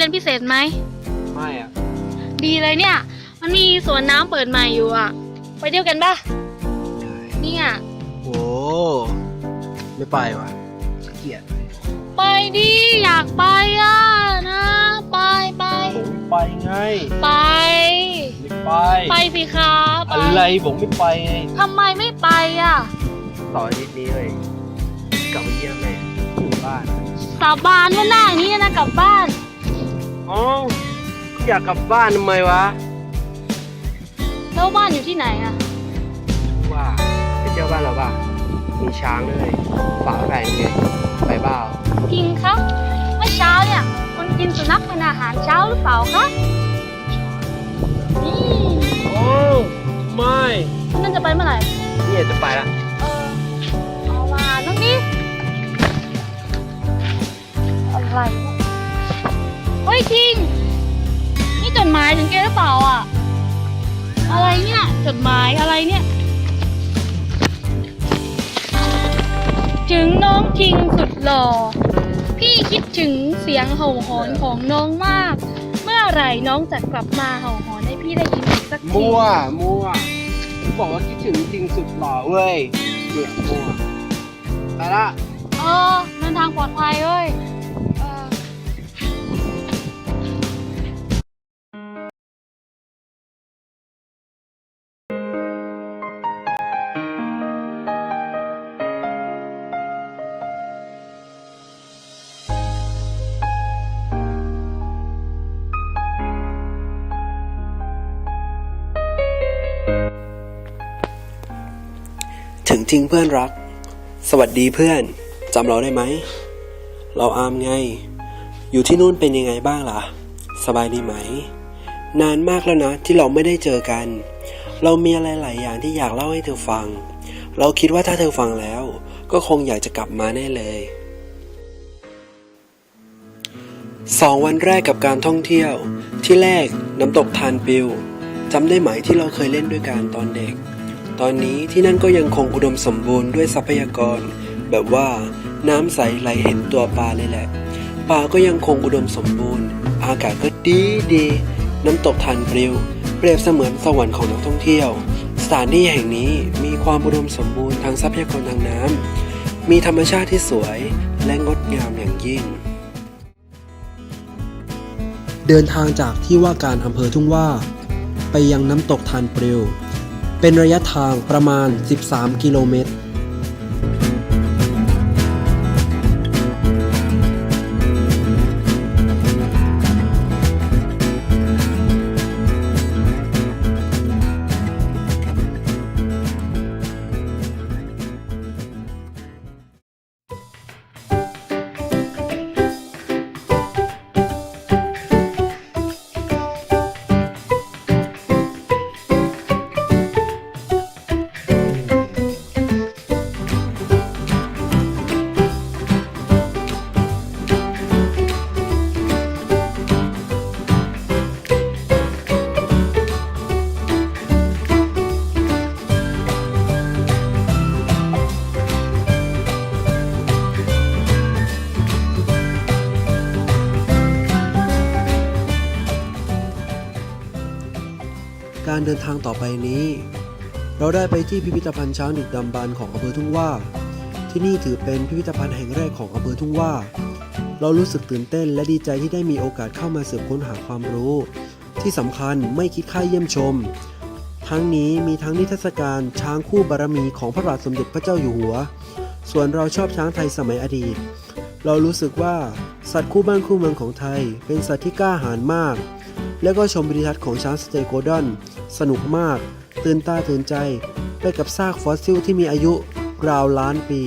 เรียนพิเศษไหม ไม่อะ ดีเลยเนี่ย มันมีสวนน้ำเปิดใหม่อยู่อะ ไปเที่ยวกันปะเนี่ยโอ้ไม่ไปว่ะเกลียดไปดิอยากไปอะนะ ไปไปผมไม่ไปไง ไป ไม่ไป ไปสิครับปอะไรผมไม่ไปไงทำไมไม่ไปอะต่ออาทิตย์นี้เลยกลับมาเยี่ยมแม่อยู่บ้าน สาบานว่าหน้าอย่างนี้นะกลับบ้าน อ๋ออยากกลับบ้านทำไมวะ แล้วบ้านอยู่ที่ไหนอะว่าไปเที่ยวบ้านเราป่ะมีช้างด้วยฝาแฝงไงไปเปล่าจริงครับเมื่อเช้าเนี่ยคุณกินสุนัขเป็นอาหารเช้าหรือเปล่าคะนี่โอ้ไม่คุณนั่นจะไปเมื่อไหร่เนี่ยจะไปละเออเอามาน้องดิอะไรเนี่ย เฮ้ยทิง นี่จดหมายถึงแกหรือเปล่าอะ อะไรเนี่ยจดหมายอะไรเนี่ย ถึงน้องทิงสุดหล่อ พี่คิดถึงเสียงเห่าหอนของน้องมาก เมื่อไหร่น้องจะกลับมาเห่าหอนให้พี่ได้ยินอีกสักที มั่ว มั่วผมบอกว่าคิดถึงจริงสุดหล่อเว้ยเดือดมั่วไปละ เออเดินทางปลอดภัยเว้ย ถึงจริงเพื่อนรัก สวัสดีเพื่อนจำเราได้ไหม เราอามไง อยู่ที่นู่นเป็นยังไงบ้างล่ะ สบายดีไหม นานมากแล้วนะที่เราไม่ได้เจอกัน เรามีอะไรหลายอย่างที่อยากเล่าให้เธอฟัง เราคิดว่าถ้าเธอฟังแล้ว ก็คงอยากจะกลับมาแน่เลยสองวันแรกกับการท่องเที่ยว ที่แรกน้ำตกทานปิวจำได้ไหมที่เราเคยเล่นด้วยกันตอนเด็ก ตอนนี้ที่นั่นก็ยังคงอุดมสมบูรณ์ด้วยทรัพยากร แบบว่าน้ำใสไหลเห็นตัวปลาเลยแหละปลาก็ยังคงอุดมสมบูรณ์ อากาศก็ดีดี น้ำตกทานปลิว เปรียบเสมือนสวรรค์ของนักท่องเที่ยว สถานที่แห่งนี้มีความอุดมสมบูรณ์ทางทรัพยากรทางน้ำมีธรรมชาติที่สวยและงดงามอย่างยิ่ง เดินทางจากที่ว่าการอำเภอทุ่งว่า ไปยังน้ำตกทานปลิว เป็นระยะทางประมาณ 13 กิโลเมตร การเดินทางต่อไปนี้ เราได้ไปที่พิพิธภัณฑ์ช้างดึกดำบรรพ์ของอำเภอทุ่งว่า ที่นี่ถือเป็นพิพิธภัณฑ์แห่งแรกของอำเภอทุ่งว่า เรารู้สึกตื่นเต้นและดีใจที่ได้มีโอกาสเข้ามาสืบค้นหาความรู้ ที่สำคัญไม่คิดค่าเยี่ยมชม ทั้งนี้มีทั้งนิทรรศการช้างคู่บารมีของพระบาทสมเด็จพระเจ้าอยู่หัว ส่วนเราชอบช้างไทยสมัยอดีต เรารู้สึกว่าสัตว์คู่บ้านคู่เมืองของไทย เป็นสัตว์ที่กล้าหาญมาก แล้วก็ชมวิดีทัศน์ของช้างสเตโกดอน สนุกมาก ตื่นตาตื่นใจ ไปกับซากฟอสซิลที่มีอายุราวล้านปี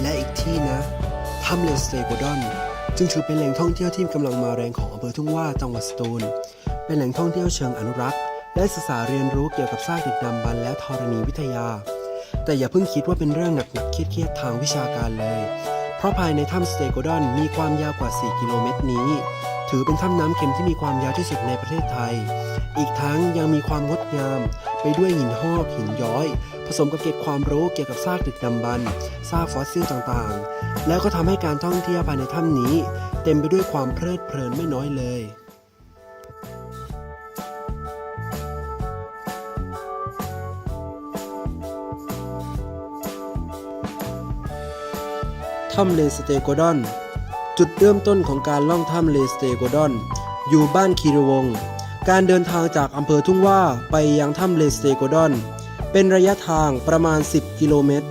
และอีกที่นะถ้ำเลสเตโกดอน จึงถือเป็นแหล่งท่องเที่ยวที่กำลังมาแรงของอำเภอทุ่งว่าจังหวัดสตูล เป็นแหล่งท่องเที่ยวเชิงอนุรักษ์ และศึกษาเรียนรู้เกี่ยวกับซากดึกดำบรรและธรณีวิทยา แต่อย่าเพิ่งคิดว่าเป็นเรื่องหนักๆเครียดๆทางวิชาการเลย เพราะภายในถ้ำสเตโกดอนมีความยาวกว่า 4 กิโลเมตรนี้ ถือเป็นถ้ำน้ำเค็มที่มีความยาวที่สุดในประเทศไทย อีกทั้งยังมีความงดงาม ไปด้วยหินหอกหินย้อย ผสมกับเกร็ดความรู้เกี่ยวกับซากดึกดำบรรพ์ซากฟอสซิลต่างๆ แล้วก็ทำให้การท่องเที่ยวภายในถ้ำนี้ เต็มไปด้วยความเพลิดเพลินไม่น้อยเลยถ้ำเลสเตโกดอน จุดเริ่มต้นของการล่องถ้ำเลสเตโกดอน อยู่บ้านคีรวงศ์ การเดินทางจากอำเภอทุ่งว่าไปยังถ้ำเลสเตโกดอน เป็นระยะทางประมาณ 10 กิโลเมตร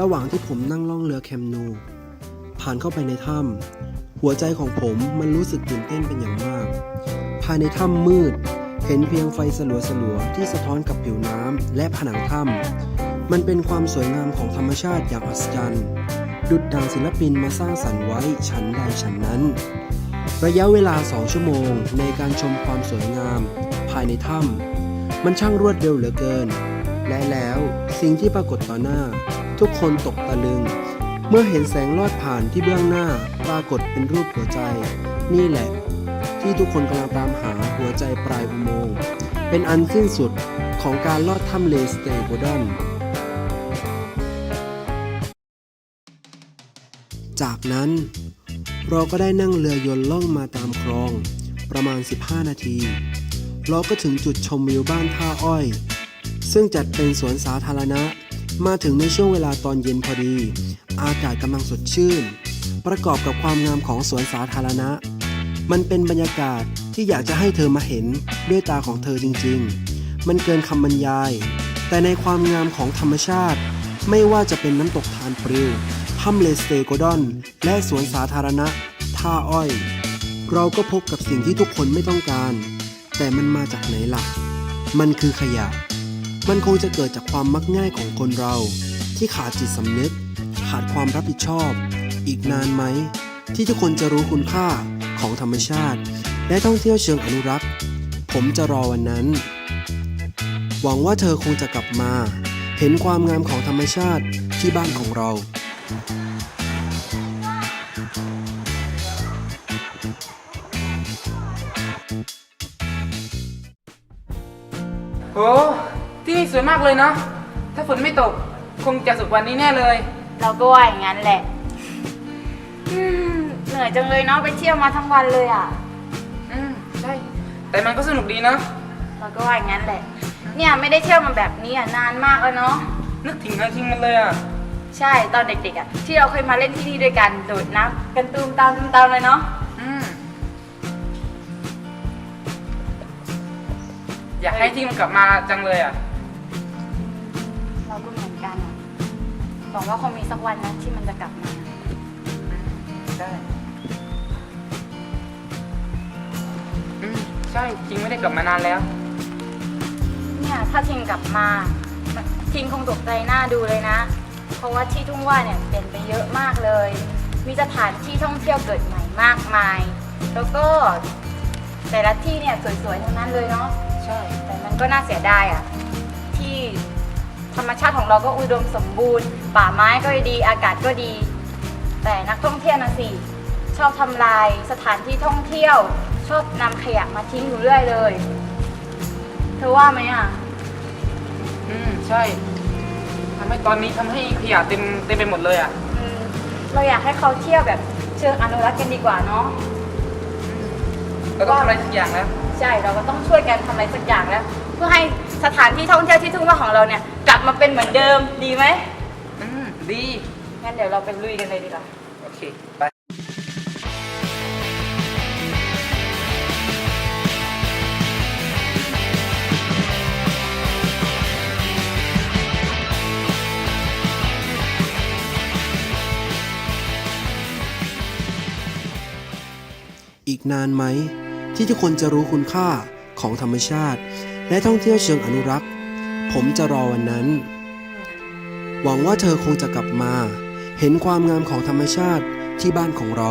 ระหว่างที่ผมนั่งล่องเรือแคมนู ผ่านเข้าไปในถ้ำหัวใจของผมมันรู้สึกตื่นเต้นเป็นอย่างมาก ภายในถ้ำมืด เห็นเพียงไฟสลัวๆที่สะท้อนกับผิวน้ำและผนังถ้ำ มันเป็นความสวยงามของธรรมชาติอย่างอัศจรรย์ ดุดดังศิลปินมาสร้างสรรค์ไว้ชั้นใดชั้นนั้น ระยะเวลาสองชั่วโมงในการชมความสวยงาม ภายในถ้ำมันช่างรวดเร็วเหลือเกิน และแล้วสิ่งที่ปรากฏต่อหน้า ทุกคนตกตะลึง เมื่อเห็นแสงลอดผ่านที่เบื้องหน้าปรากฏเป็นรูปหัวใจ นี่แหละ ที่ทุกคนกำลังตามหาหัวใจปลายอุโมงค์เป็นอันสิ้นสุดของการลอดถ้ำเลสเตโกดอน จากนั้น เราก็ได้นั่งเรือยนต์ล่องมาตามคลอง ประมาณ 15 นาที เราก็ถึงจุดชมวิวบ้านท่าอ้อย ซึ่งจัดเป็นสวนสาธารณะ มาถึงในช่วงเวลาตอนเย็นพอดี อากาศกำลังสดชื่น ประกอบกับความงามของสวนสาธารณะ มันเป็นบรรยากาศที่อยากจะให้เธอมาเห็นด้วยตาของเธอจริงๆ มันเกินคำบรรยาย แต่ในความงามของธรรมชาติ ไม่ว่าจะเป็นน้ำตกทานปริว ถ้ำเลสเตโกดอน และสวนสาธารณะ ท่าอ้อย เราก็พบกับสิ่งที่ทุกคนไม่ต้องการ แต่มันมาจากไหนล่ะ มันคือขยะ มันคงจะเกิดจากความมักง่ายของคนเรา ที่ขาดจิตสำนึก ขาดความรับผิดชอบ อีกนานไหม ที่ทุกคนจะรู้คุณค่าของธรรมชาติ และท่องเที่ยวเชิงอนุรักษ์ ผมจะรอวันนั้น หวังว่าเธอคงจะกลับมา เห็นความงามของธรรมชาติที่บ้านของเรา โอ้ที่นี่สวยมากเลยเนาะ ถ้าฝนไม่ตก คงจะสุดวันนี้แน่เลย เราก็ว่าอย่างนั้นแหละอืมเหนื่อยจังเลยเนาะไปเที่ยวมาทั้งวันเลยอะ อืมใช่ แต่มันก็สนุกดีเนาะ เราก็ว่าอย่างนั้นแหละ เนี่ยไม่ได้เที่ยวมาแบบนี้อะนานมากแล้วเนาะ นึกถึงกันทิ้งมันเลยอะ ใช่ตอนเด็กๆอะที่เราเคยมาเล่นที่นี่ด้วยกันโดดน้ำกันตูมตามตูมตามเลยเนาะอืมอยากให้ที่มันกลับมาจังเลยอะ เราก็เหมือนกันอะหวังว่าคงมีสักวันนะที่มันจะกลับมา ได้อืมใช่จริงไม่ได้กลับมานานแล้ว เนี่ยถ้าทิงกลับมา ทิงคงตกใจหน้าดูเลยนะเพ ราะว่าที่ทุ่งว่าเนี่ยเปลี่ยนไปเยอะมากเลย มีสถานที่ท่องเที่ยวเกิดใหม่มากมาย แล้วก็แต่ละที่เนี่ยสวยๆทั้งนั้นเลยเนาะใช่แต่มันก็น่าเสียดายอะที่ธรรมชาติของเราก็อุดมสมบูรณ์ ป่าไม้ก็ดีอากาศก็ดี แต่นักท่องเที่ยวนะสิชอบทำลายสถานที่ท่องเที่ยว ชอบนำขยะมาทิ้งอยู่เรื่อยเลย เธอว่าไหมอะ อืม ใช่ทำให้ตอนนี้ทำให้ขยะเต็มเต็มไปหมดเลยอะ อืมเราอยากให้เขาเที่ยวแบบเชิงอนุรักษ์กันดีกว่าเนาะแล้วก็ทำอะไรสักอย่างแล้ว ใช่เราก็ต้องช่วยกันทำอะไรสักอย่างแล้ว เพื่อให้สถานที่ท่องเที่ยวที่ทุ่งว่าของเราเนี่ย กลับมาเป็นเหมือนเดิมดีไหมอืม ดี งั้นเดี๋ยวเราไปลุยกันเลยดีกว่า นานไหม ที่ทุกคนจะรู้คุณค่าของธรรมชาติ และท่องเที่ยวเชิงอนุรักษ์ ผมจะรอวันนั้น หวังว่าเธอคงจะกลับมา เห็นความงามของธรรมชาติที่บ้านของเรา